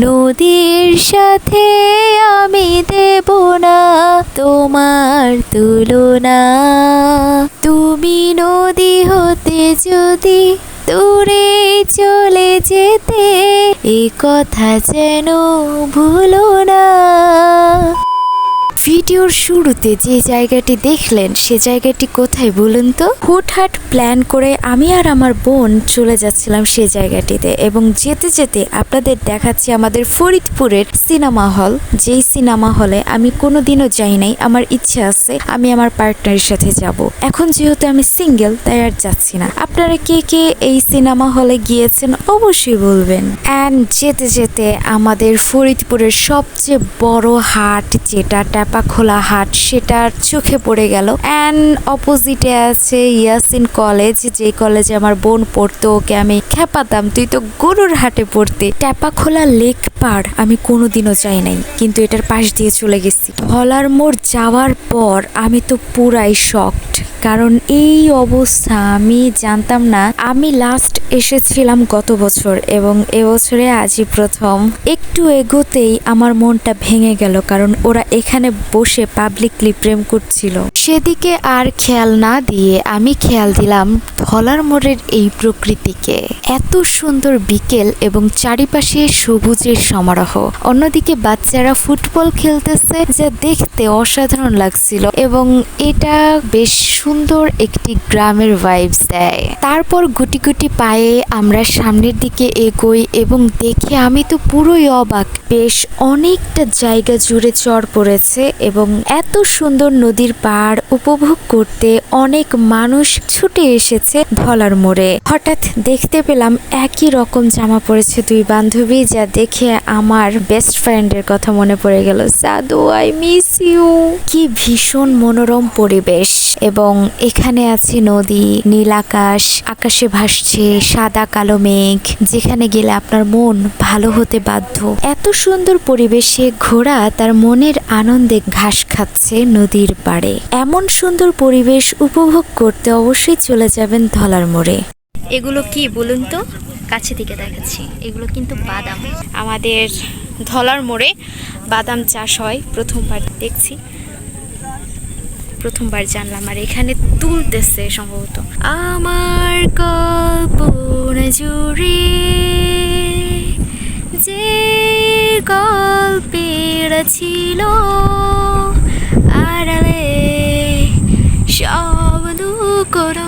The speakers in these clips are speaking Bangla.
নদীর সাথে আমি দেব না তোমার তুলনা। তুমি নদী হতে যদি দূরে চলে যেতে, এ কথা যেন ভুলো না। ভিডিওর শুরুতে যে জায়গাটি দেখলেন, সে জায়গাটি কোথায় বলুন তো? হুটহাট প্ল্যান করে আমি আর আমার বোন চলে যাচ্ছিলাম সে জায়গাটিতে এবং যেতে যেতে আপনাদের দেখাচ্ছি আমাদের ফরিদপুরের সিনেমা হল। যেই সিনেমা হলে আমি কোনোদিনও যাই নাই, আমার ইচ্ছে আছে আমি আমার পার্টনারের সাথে যাব। এখন যেহেতু আমি সিঙ্গেল, তাই আর যাচ্ছি না। আপনারা কে কে এই সিনেমা হলে গিয়েছেন অবশ্যই বলবেন। অ্যান্ড যেতে যেতে আমাদের ফরিদপুরের সবচেয়ে বড় হাট যেটা ট্যাপাখোলা হাট সেটার চোখে পড়ে গেল। অ্যান্ড অপোজিটে আছে ইয়াসিন কলেজ যে কলেজে আমার বোন পড়তো, ওকে আমি খেপাতাম তুই তো গরুর হাটে পড়তে। ট্যাপাখোলা লেক পার, আমি কোনোদিনও যাই নাই, কিন্তু এটার পাশ দিয়ে চলে গেছি। হলার মোড় যাওয়ার পর আমি তো পুরাই শকড কারণ এই অবস্থা আমি জানতাম না। আমি লাস্ট এসেছিলাম গত বছর এবং এবছরে আজই প্রথম। একটু এগোতেই আমার মনটা ভেঙে গেল কারণ ওরা এখানে বসে পাবলিকলি প্রেম করছিল। সেদিকে আর খেয়াল না দিয়ে আমি খেয়াল দিলাম ধলার মোড়ের এই প্রকৃতিকে। এত সুন্দর বিকেল এবং চারিপাশে সবুজের সমারোহ। অন্যদিকে বাচ্চারা ফুটবল খেলতেছে, যা দেখতে অসাধারণ লাগছিল এবং এটা বেশ সুন্দর একটি গ্রামের ভাইবস দেয়। তারপর গুটি গুটি পায়ে আমরা সামনের দিকে এগোই এবং দেখে আমি তো পুরোই অবাক। বেশ অনেকটা জায়গা জুড়ে চর পড়েছে এবং এত সুন্দর নদীর পাড় উপভোগ করতে অনেক মানুষ ছুটে এসেছে ধলার মোড়ে। হঠাৎ দেখতে পেলাম একই রকম জামা পরেছে দুই বান্ধবী যা দেখে আমার বেস্ট ফ্রেন্ডের কথা মনে পড়ে গেল। সাদু আই মিস ইউ কি ভীষণ মনোরম পরিবেশ। এবং এখানে আছে নদী, নীল আকাশ, আকাশে ভাসছে সাদা কালো মেঘ, যেখানে গেলে আপনার মন ভালো হতে বাধ্য। এত সুন্দর পরিবেশে ঘোড়া তার মনের আনন্দে ঘাস খাচ্ছে নদীর পাড়ে। এমন সুন্দর পরিবেশ উপভোগ করতে অবশ্যই চলে যাবেন ধলার মোড়ে। এগুলো কি বলুন তো? কাছে থেকে দেখাচ্ছি। এগুলো কিন্তু বাদাম। আমাদের ধলার মোড়ে বাদাম চাষ হয় প্রথমবার দেখছি। প্রথমবার জানলাম আর এখানে তুলতেছে সম্ভবত। আমার কল্পনা জুড়ে যে গল্পের ছিল আড়ালে সব করো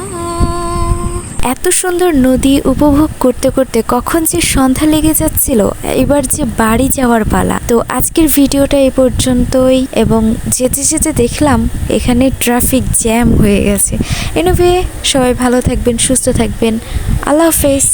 এত সুন্দর নদী উপভোগ করতে করতে কখন যে সন্ধ্যা লেগে যাচ্ছিল, এবার যে বাড়ি যাওয়ার পালা। তো আজকের ভিডিওটা এ পর্যন্তই, এবং যেতে যেতে দেখলাম এখানে ট্রাফিক জ্যাম হয়ে গেছে। এনভে সবাই ভালো থাকবেন, সুস্থ থাকবেন। আল্লাহ হাফেজ।